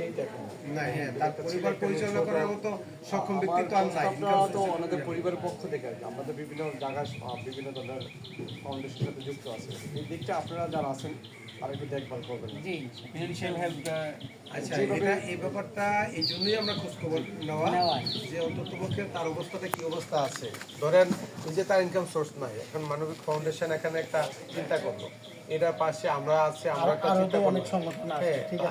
সেই দেখেন না হ্যাঁ তার পরিবার পরিচালনা করার মতো সক্ষম ব্যক্তি তো আর নাই তো ওনাদের পরিবারের পক্ষ থেকে আমাদের বিভিন্ন জায়গায় বিভিন্ন ধরনের ফাউন্ডেশনের সাথে যুক্ত আছে। এই দিকটা আপনারা যারা আছেন তারা একটু দেখভাল করবেন। জি ফিনান্সিয়াল হেল্প আচ্ছা এটা এই ব্যাপারটা এই জন্যই আমরা খোঁজ খবর নেওয়া। নেওয়া। যে অন্তত পক্ষে তার অবস্থাটা কি অবস্থা আছে। ধরেন যে তার ইনকাম সোর্স নাই এখন মানবিক ফাউন্ডেশন এখানে একটা চিন্তা করল। এটার পাশে আমরা আছি আমরা একটা চিন্তা অনেক সংগঠন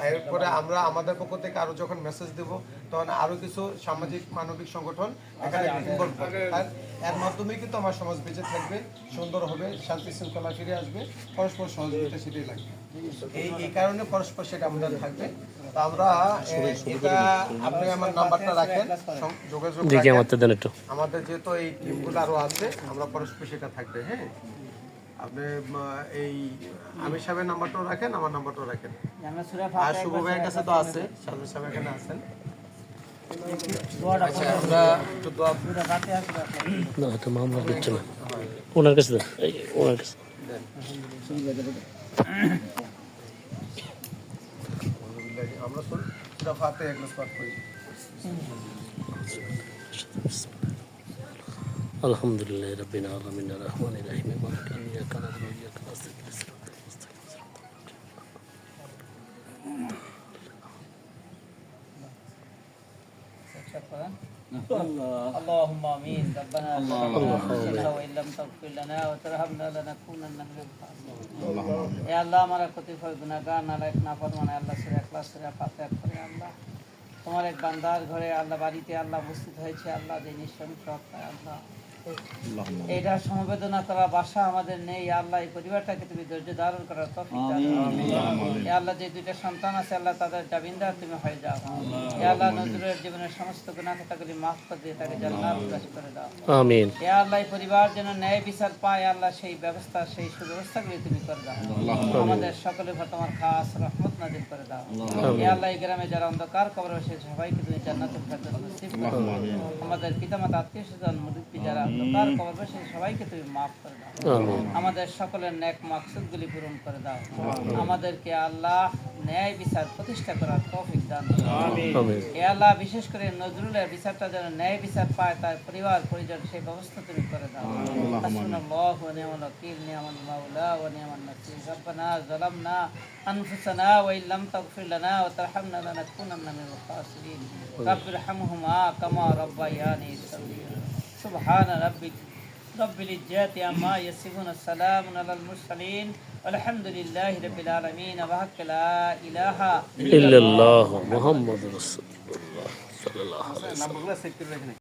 এরপরে আমরা আমাদের পক্ষ থেকে আরও যখন মেসেজ দেব তখন আরও কিছু সামাজিক মানবিক সংগঠন এখানে ইনভলভ আর এর মাধ্যমে কিন্তু আমার সমাজ বেঁচে থাকবে সুন্দর হবে শান্তি শৃঙ্খলা ফিরে আসবে পরস্পর সহযোগিতা সেটাই লাগবে। এই এই কারণে পরস্পর সেটা আমাদের থাকবে। তো আমরা এটা আপনি আমার নাম্বারটা রাখেন যোগাযোগ দেখি রাখেন। একটু। আমাদের যেহেতু এই টিমগুলো আরও আছে আমরা পরস্পর সেটা থাকবে হ্যাঁ? আপনি এই আমির সাহেবের নাম্বারটাও রাখেন আমার নাম্বারটাও রাখেন। আর শুভ ভাইয়ের কাছে তো আছে সাজু সাহেব এখানে আছেন। আচ্ছা আমরা ওনার কাছে ওনার কাছে। ফাতে এক গ্লাস পাঠ করি। الحمد لله رب العالمين الرحمن الرحيم مالك يوم الدين إياك نعبد وإياك نستعين صراط المستقيم صراط اللهم امين ربنا لا وان لم تغفر لنا وترحمنا لنكونن من الخاسرين يا الله ہمارا কতিপয় গুনাহগার নালায়ক নাফরমান আল্লাহ সূরা ইখলাস সূরা ফাতিহা করে আল্লাহ তোমার এক বান্দার ঘরে আল্লাহ বাড়িতে আল্লাহ উপস্থিত হয়েছে আল্লাহ যে নিঃসংস আল্লাহ এটা সমবেদনা করা বাসা আমাদের নেই। আল্লাহ এই পরিবারটাকে তুমি ধৈর্য ধারণ করার তৌফিক আল্লাহ যে দুইটা সন্তান আছে আল্লাহ তাদের জামিনদার তুমি হয়ে যাও। এ আল্লাহ নজরুলের জীবনের সমস্ত মাফ করে দিয়ে তাকে জান্নাত করে দাও। আমিন। এ আল্লাহ পরিবার যেন ন্যায় বিচার পায় আল্লাহ সেই ব্যবস্থা সেই সুব্যবস্থাগুলি তুমি করে দাও। আমাদের সকলের উপর তোমার খাস রহমত নাজিল করে দাও। এ আল্লাহ এই গ্রামে যারা অন্ধকার কবর বসে সবাইকে তুমি নসিব করো। আমাদের পিতামাতা আত্মীয় স্বজন মুরব্বী যারা অন্ধকার কবর সবাইকে তুমি মাফ করে দাও। আমাদের সকলের ন্যাক মাকসুদগুলি পূরণ করে দাও। আমাদেরকে আল্লাহ ন্যায় বিচার প্রতিষ্ঠা করার তৌফিক দান এ আল্লাহ বিশেষ করে নজরুলের বিচারটা যেন ন্যায় বিচার পায় তার পরিবার পরিজন সেই ব্যবস্থা তুমি করে দাও। হাসবুনাল্লাহ ওয়া নি'মাল ওয়াকিল নি'মাল মাওলা ওয়া নি'মান নাসির। রব্বানা যালামনা আনফুসানা ওয়া ইন তাগফির লানা ওয়া তারহামনা লানাকুনান্না মিনাল খাসিরিন। রাব্বির কামা রাব্বায়ানি সগীরা। سبحان ربك رب العزت عما يصفون السلام على المرسلين والحمد لله رب العالمين وحق لا اله الا الله محمد رسول الله صلى الله عليه وسلم